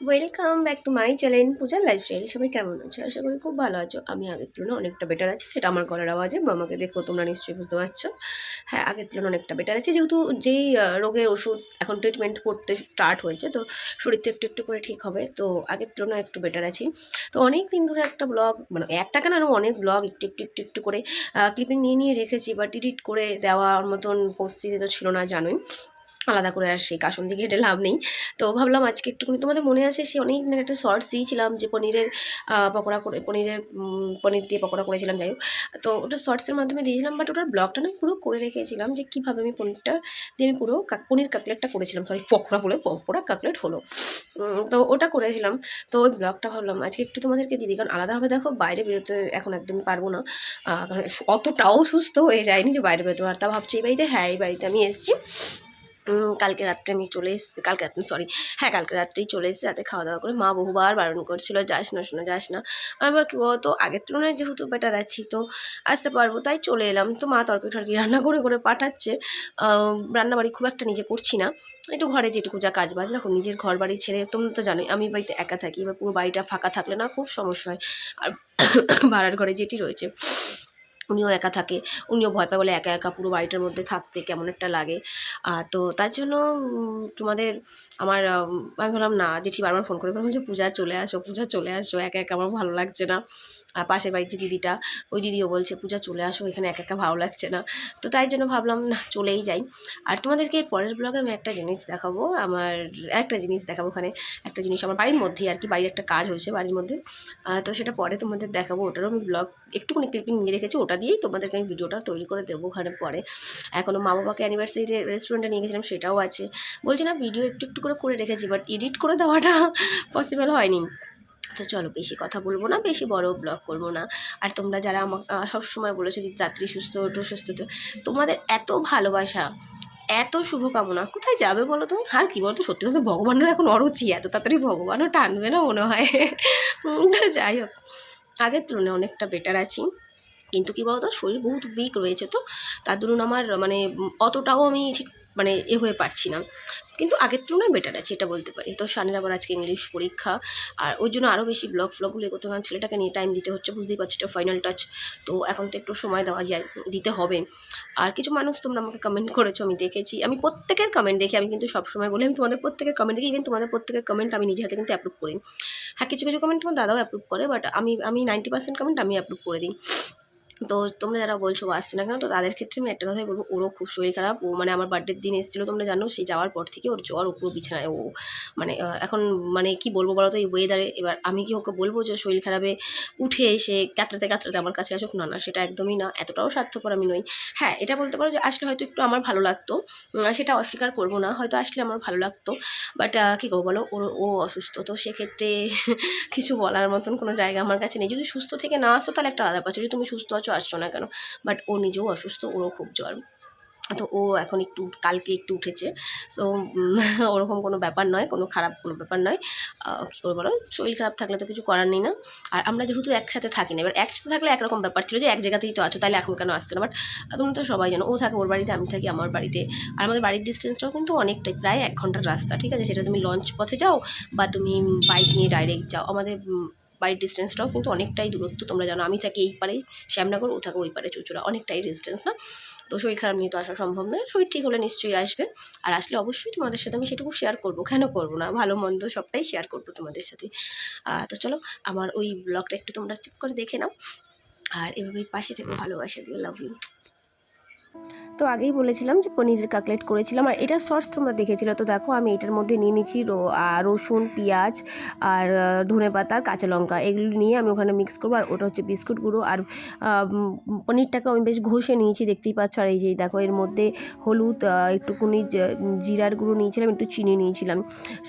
Welcome back to my channel পূজার lifestyle সবাই কেমন আছো? আশা করি খুব ভালো আছো। আমি আগের তুলনায় অনেকটা বেটার আছি। সেটা আমার গলার আওয়াজে। মামাকে দেখো তোমরা নিশ্চয়ই বুঝতে পারছ। হ্যাঁ আগের তুলনায় অনেকটা বেটার আছে। যেহেতু যেই রোগের ওষুধ এখন ট্রিটমেন্ট করতে স্টার্ট হয়েছে, তো শরীর তো একটু একটু করে ঠিক হবে। তো আগের তুলনায় একটু বেটার আছি। তো অনেক দিন ধরে একটা ব্লগ মানে একটা কেন আরও অনেক ব্লগ একটু একটু একটু একটু করে ক্লিপিং নিয়ে নিয়ে রেখেছি। বাট এডিট করে দেওয়ার মতন পরিস্থিতি তো ছিল না, জানোই। আলাদা করে আর সেই দিকে হেঁটে লাভ নেই। তো ভাবলাম আজকে একটুখানি তোমাদের মনে আছে সে অনেক একটা শর্টস দিয়েছিলাম যে পনিরের পকোড়া করে, পনিরের পনির দিয়ে পকোড়া করেছিলাম, যাই হোক। তো ওটা শর্টসের মাধ্যমে দিয়েছিলাম বাট ওটার ব্লগটা না পুরো করে রেখেছিলাম যে কীভাবে আমি পনিরটা দিয়ে আমি পুরো পনির কাকলেটটা করেছিলাম সরি পকোড়া বলে, পকোড়া কাকলেট হলো। তো ওটা করেছিলাম। তো ওই ব্লগটা ভাবলাম আজকে একটু তোমাদেরকে দিদি কারণ আলাদাভাবে দেখো, বাইরে বেরোতে এখন একদমই পারব না। অতটাও সুস্থ হয়ে যায়নি যে বাইরে বেরোতে পারতাম ভাবছি এই বাড়িতে হ্যাঁ এই বাড়িতে আমি এসেছি। কালকে রাত্রে আমি চলে এসেছি, কালকে রাত্রে সরি হ্যাঁ কালকে রাত্রেই চলে এসেছি, রাতে খাওয়া দাওয়া করে মা বহুবার বারণ করছিল, যাস না, শোনা যাস না। আমার কি বলতো, আগের তুলনায় যেহেতু বেটার আছি, তো আসতে পারব, তাই চলে এলাম। তো মা তরকারি টরকারি রান্না করে করে পাঠাচ্ছে। রান্না বাড়ি খুব একটা নিজে করছি না। একটু ঘরে যেটুকু যা কাজ বাজ দেখো, নিজের ঘর বাড়ি ছেড়ে, তোমরা তো জানোই, আমি বাড়িতে একা থাকি, এবার পুরো বাড়িটা ফাঁকা থাকলে না খুব সমস্যা হয়। আর ভাড়ার ঘরে যেটি রয়েছে উনিও একা থাকে, উনিও ভয় পায় বলে একা একা পুরো বাড়িটার মধ্যে থাকতে কেমন একটা লাগে। তো তার জন্য তোমাদের আমার, আমি ভাবলাম, না, জেঠি বারবার ফোন করে বললাম যে, পূজা চলে আসো, পূজা চলে আসো, একা একা আমার ভালো লাগছে না। আর পাশের বাড়ির যে দিদিটা, ওই দিদিও বলছে, পূজা চলে আসো, এখানে একা একা ভালো লাগছে না। তো তাই জন্য ভাবলাম, না, চলেই যাই। আর তোমাদেরকে পরের ব্লগে আমি একটা জিনিস দেখাবো, আমার একটা জিনিস দেখাবো ওখানে। একটা জিনিস আমার বাড়ির মধ্যেই আর কি, বাড়ির একটা কাজ হয়েছে বাড়ির মধ্যে। তো সেটা পরে তোমাদের দেখাবো, ওটারও আমি ব্লগ একটুখানি ক্লিপিং নিয়ে রেখেছি, ওটা দিয়েই তোমাদেরকে আমি ভিডিওটা তৈরি করে দেবো ওখানে পরে। এখনও মা বাবাকে অ্যানিভার্সারি রেস্টুরেন্টে নিয়ে গেছিলাম, সেটাও আছে। বলছি না ভিডিও একটু একটু করে করে রেখেছি বাট এডিট করে দেওয়াটা পসিবল হয়নি। তো চলো, বেশি কথা বলব না, বেশি বড় ব্লগ করব না। আর তোমরা যারা আমাকে সবসময় বলেছ দিদি তাড়াতাড়ি সুস্থ ওঠো সুস্থ, তো তোমাদের এত ভালোবাসা, এত শুভকামনা, কোথায় যাবে বলো তো আর কি বলতো, সত্যি কথা ভগবানের এখন অরুচি, এত তাড়াতাড়ি ভগবানও টানবে না মনে হয়। তো যাই হোক, আগের তুলনায় অনেকটা বেটার আছি। কিন্তু কী বলতো, শরীর বহুত উইক রয়েছে তো, তার দরুন আমার মানে অতটাও আমি ঠিক মানে এ হয়ে পারছি না। কিন্তু আগের তুলনায় বেটার আছে, এটা বলতে পারি। তো শানের আবার আজকে ইংলিশ পরীক্ষা, আর ওই জন্য আরও বেশি ব্লগ ফ্লগগুলো করতে কারণ ছেলেটাকে নিয়ে টাইম দিতে হচ্ছে, বুঝতেই পারছি এটা ফাইনাল টাচ তো এখন তো একটু সময় দেওয়া যায়, দিতে হবে। আর কিছু মানুষ তোমরা আমাকে কমেন্ট করেছ, আমি দেখেছি। আমি প্রত্যেকের কমেন্ট দেখি, আমি কিন্তু সবসময় বলি, আমি তোমাদের প্রত্যেকের কমেন্ট দেখি ইভেন তোমাদের প্রত্যেকের কমেন্ট আমি নিজে হাতে কিন্তু অ্যাপ্রুভ করি। হ্যাঁ কিছু কিছু কমেন্ট তোমার দাদাও অ্যাপ্রুভ করে বাট আমি আমি নাইনটি পার্সেন্ট কমেন্ট আমি অ্যাপ্রুভ করে দিই। তো তোমরা যারা বলছো আসছে না কেন, তো তাদের ক্ষেত্রে আমি একটা কথাই বলব, ওরও খুব শরীর খারাপ। ও মানে আমার বার্থডের দিন এসেছিল, তোমরা জানো সেই যাওয়ার পর থেকে ওর জ্বর উপর বিছানায়, ও মানে এখন মানে কি বলব বলো তো এই ওয়েদারে এবার আমি কি ওকে বলব যে, শরীর খারাপে, উঠে এসে কাতরাতে কাতরাতে আমার কাছে আসুক, না না, সেটা একদমই না, এতটাও স্বার্থপর আমি নই। হ্যাঁ এটা বলতে পারো যে আসলে হয়তো একটু আমার ভালো লাগতো সেটা অস্বীকার করব না, হয়তো আসলে আমার ভালো লাগতো বাট কী করব বলো, ওর, ও অসুস্থ, তো সেক্ষেত্রে কিছু বলার মতন কোনো জায়গা আমার কাছে নেই। যদি সুস্থ থেকে না আসতো, তাহলে একটা আলাদা ব্যাপার। যদি তুমি সুস্থ আসছো না কেন? বাট ও নিজেও অসুস্থ, ওরও খুব জ্বর। তো ও এখন একটু, কালকে একটু উঠেছে। সো ওরকম কোনো ব্যাপার নয়, কোনো খারাপ কোনো ব্যাপার নয়। কী করব বলো? শরীর খারাপ থাকলে তো কিছু করার নেই না। আর আমরা যেহেতু একসাথে থাকি না, এবার একসাথে থাকলে একরকম ব্যাপার ছিল যে এক জায়গাতেই তো আছো, তাহলে এখন কেন আসছে না? বাট তোমরা তো সবাই জানো, ও থাকে ওর বাড়িতে, আমি থাকি আমার বাড়িতে। আর আমাদের বাড়ির ডিস্টেন্সটাও কিন্তু অনেকটাই, প্রায় এক ঘণ্টার রাস্তা, ঠিক আছে? সেটা তুমি লঞ্চ পথে যাও বা তুমি বাইক নিয়ে ডাইরেক্ট যাও। আমাদের বাড়ির ডিস্টেন্সটাও কিন্তু অনেকটাই দূরত্ব। তোমরা জানো, আমি থাকি এই পারে শ্যামনগর, ও থাকো ওই পারে চুচুড়া। অনেকটাই ডিস্টেন্স না? তো শরীর খারাপ নিয়ে তো আসা সম্ভব নয়। শরীর ঠিক হলে নিশ্চয়ই আসবে। আর আসলে অবশ্যই তোমাদের সাথে আমি সেটুকু শেয়ার করব। কেন করব না? ভালো, মন্দ সবটাই শেয়ার করব তোমাদের সাথে। তো চলো, আমার ওই ব্লগটা একটু তোমরা চেক করে দেখে নাও। আর এভাবেই পাশে থেকে, ভালোবাসা দিও লাভ ইউ তো আগেই বলেছিলাম যে পনিরের কাকলেট করেছিলাম, আর এটা সস তোমরা দেখেছিলে। তো দেখো, আমি এটার মধ্যে নিয়ে নিচ্ছি রসুন, পেঁয়াজ, আর ধনে পাতা আর কাঁচা লঙ্কা। এগুলো নিয়ে আমি ওখানে মিক্স করব, আর ওটা হচ্ছে বিস্কুট গুঁড়ো। আর পনিরটাকে আমি বেশ ঘষে নিয়েছি, দেখতেই পাচ্ছ। আর এই যে, দেখো, এর মধ্যে হলুদ একটুকুনি জিরার গুঁড়ো নিয়েছিলাম, একটু চিনি নিয়েছিলাম,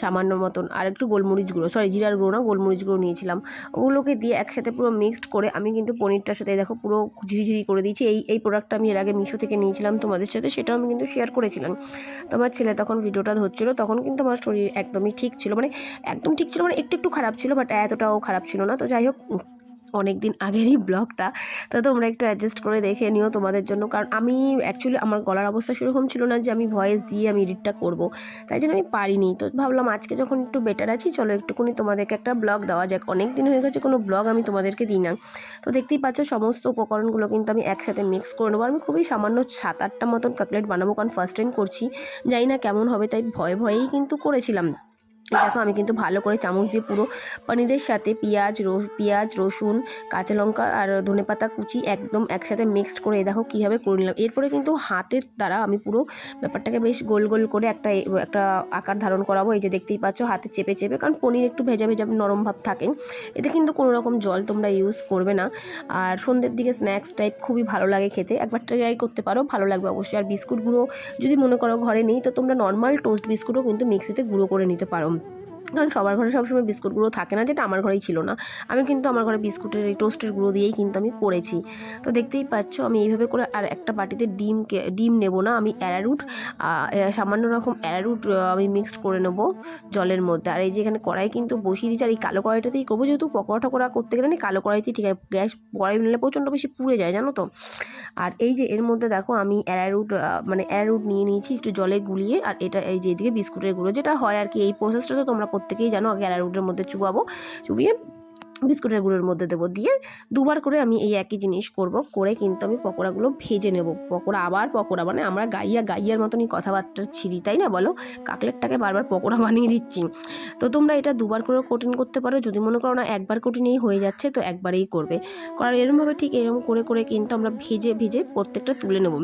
সামান্য মতন। আর একটু গোলমরিচ গুঁড়ো সরি জিরার গুঁড়ো না, গোলমরিচ গুঁড়ো নিয়েছিলাম। ওগুলোকে দিয়ে একসাথে পুরো মিক্সড করে আমি কিন্তু পনিরটার সাথে, দেখো, পুরো ঝিরিঝিরি করে দিয়েছি। এই এই প্রোডাক্টটা আমি এর আগে মিশো থেকে নিয়েছিলাম তোমাদের সাথে, সেটাও আমি কিন্তু শেয়ার করেছিলাম। তো আমার ছেলে তখন ভিডিওটা ধরছিল, তখন কিন্তু আমার শরীর একদমই ঠিক ছিল মানে একদম ঠিক ছিল মানে একটু একটু খারাপ ছিল বাট এতটাও খারাপ ছিল না। তো যাই হোক অনেক দিন আগেরই ব্লগটা, তো তোমরা একটু অ্যাডজাস্ট করে দেখে নিও তোমাদের জন্য। কারণ আমি অ্যাকচুয়ালি আমার গলার অবস্থা সেরকম ছিল না যে আমি ভয়েস দিয়ে আমি এডিটটা করব, তাই জন্য আমি পারিনি। তো ভাবলাম আজকে যখন একটু বেটার আছি, চলো একটুখানি তোমাদেরকে একটা ব্লগ দেওয়া যাক। অনেক দিন হয়ে গেছে কোনো ব্লগ আমি তোমাদেরকে দিই না। তো দেখতেই পাচ্ছ সমস্ত উপকরণগুলো কিন্তু আমি একসাথে মিক্স করে নেব। আমি খুবই সামান্য সাত আটটা মতন কাটলেট বানাবো, কারণ ফার্স্ট টাইম করছি। জানি না কেমন হবে, তাই ভয়ে ভয়েই কিন্তু করেছিলাম। দেখো, আমি কিন্তু ভালো করে চামচ দিয়ে পুরো পনিরের সাথে পেঁয়াজ, রো, পেঁয়াজ, রসুন, কাঁচা লঙ্কা আর ধনেপাতা কুচি একদম একসাথে মিক্সড করে দেখো কীভাবে করে নিলাম। এরপরে কিন্তু হাতের দ্বারা আমি পুরো ব্যাপারটাকে বেশ গোল গোল করে একটা একটা আকার ধারণ করাবো। এই যে দেখতেই পাচ্ছ, হাতে চেপে চেপে, কারণ পনির একটু ভেজা ভেজা নরম ভাব থাকে। এতে কিন্তু কোনো রকম জল তোমরা ইউজ করবে না। আর সন্ধ্যের দিকে স্ন্যাক্স টাইপ খুবই ভালো লাগে খেতে। একবার ট্রাই করতে পারো, ভালো লাগবে অবশ্যই। আর বিস্কুটগুলো যদি মনে করো ঘরে নেই, তো তোমরা নর্মাল টোস্ট বিস্কুটও কিন্তু মিক্সিতে গুঁড়ো করে নিতে পারো। কারণ সবার ঘরে সবসময় বিস্কুট গুঁড়ো থাকে না, যেটা আমার ঘরেই ছিল না। আমি কিন্তু আমার ঘরে বিস্কুটের এই টোস্টের গুঁড়ো দিয়েই কিন্তু আমি করেছি। তো দেখতেই পাচ্ছ, আমি এইভাবে করে আর একটা বাটিতে ডিম ডিম নেব না, আমি অ্যারারুট সামান্য রকম অ্যারারুট আমি মিক্সড করে নেব জলের মধ্যে। আর এই যে এখানে কড়াই কিন্তু বসিয়ে দিচ্ছি আর এই কালো কড়াইটাতেই করব, যেহেতু পকোড়া টকোড়া করতে গেলে না কালো কড়াইতেই ঠিক আছে, গ্যাস কড়াই নিলে প্রচণ্ড বেশি পুড়ে যায়, জানো তো? আর এই যে এর মধ্যে দেখো, আমি অ্যারারুট মানে অ্যারারুট নিয়ে নিয়েছি, একটু জলে গুলিয়ে, আর এটা এই যে এদিকে বিস্কুটের গুঁড়ো, যেটা হয় আর কি, এই প্রসেসটা তো তোমরা প্রত্যেকেই জানো আগে অ্যারারুটের মধ্যে চুবাবো, চুবিয়ে বিস্কুটের গুঁড়োর মধ্যে দেবো। দিয়ে দুবার করে আমি এই একই জিনিস করব, করে কিন্তু আমি পকোড়াগুলো ভেজে নেব। পকোড়া আবার পকোড়া মানে আমরা গাইয়া গাইয়ার মতনই কথাবার্তা ছিঁড়ি, তাই না বলো? কাকলেটটাকে বারবার পকোড়া বানিয়ে দিচ্ছি। তো তোমরা এটা দুবার করে কঠিন করতে পারো, যদি মনে করো না একবার কঠিনই হয়ে যাচ্ছে, তো একবারেই করবে। করার এরমভাবে ঠিক এরকম করে করে কিন্তু আমরা ভেজে ভেজে প্রত্যেকটা তুলে নেব।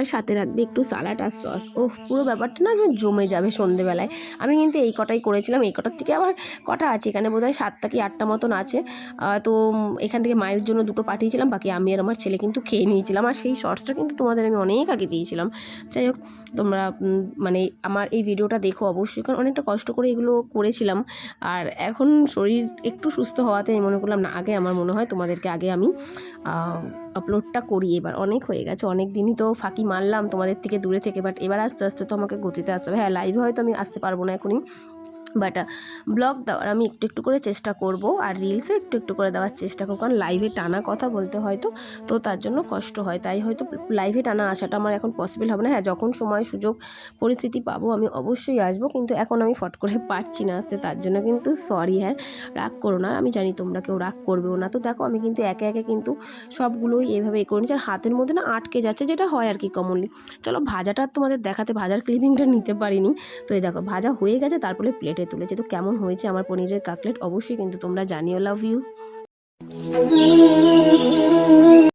আর সাথে রাখবে একটু সালাড আর সস ও পুরো ব্যাপারটা না জমে যাবে সন্ধেবেলায়। আমি কিন্তু এই কটাই করেছিলাম, এই কটার থেকে আবার কটা আছে? এখানে বোধহয় সাতটা কি আটটা মতন আছে। তো এখান থেকে মায়ের জন্য দুটো পাঠিয়েছিলাম, বাকি আমি আর আমার ছেলে কিন্তু খেয়ে নিয়েছিলাম। আর সেই শর্টসটা কিন্তু তোমাদের আমি অনেক আগে দিয়েছিলাম। যাই হোক, তোমরা মানে আমার এই ভিডিওটা দেখো অবশ্যই, কারণ অনেকটা কষ্ট করে এগুলো করেছিলাম। আর এখন শরীর একটু সুস্থ হওয়াতে মনে করলাম, না, আগে আমার মনে হয় তোমাদেরকে আগে আমি আপলোডটা করি এবার। অনেক হয়ে গেছে, অনেক দিনই তো ফাঁকি মারলাম তোমাদের থেকে দূরে থেকে বাট এবার আস্তে আস্তে তো আমাকে গতিতে আসতে হবে। হ্যাঁ লাইভে হয়তো আমি আসতে পারব না এখনই। বাট ব্লগ দেওয়ার আমি একটু একটু করে চেষ্টা করব আর রিলসও একটু একটু করে দেওয়ার চেষ্টা করব। কারণ লাইভে টানা কথা বলতে হয়তো তো তার জন্য কষ্ট হয়। তাই হয়তো লাইভে টানা আসাটা আমার এখন পসিবল হবে না। হ্যাঁ যখন সময় সুযোগ, পরিস্থিতি পাবো আমি অবশ্যই আসব। কিন্তু এখন আমি ফট করে পারছি না আসতে, তার জন্য কিন্তু সরি হ্যাঁ রাগ করো না। আমি জানি তোমরা কেউ রাগ করবেও না। তো দেখো, আমি কিন্তু একে একে কিন্তু সবগুলোই এভাবে এ করে নিচ্ছি। আর হাতের মধ্যে না আটকে যাচ্ছে, যেটা হয় আর কি কমনলি চলো, ভাজাটা তোমাদের দেখাতে, ভাজার ক্লিপিংটা নিতে পারিনি। তো এই দেখো, ভাজা হয়ে গেছে, তারপরে প্লেটে তুলেছে। তো কেমন হয়েছে আমার পনিরের কাকলেট? অবশ্যই কিন্তু তোমরা জানিও। Love you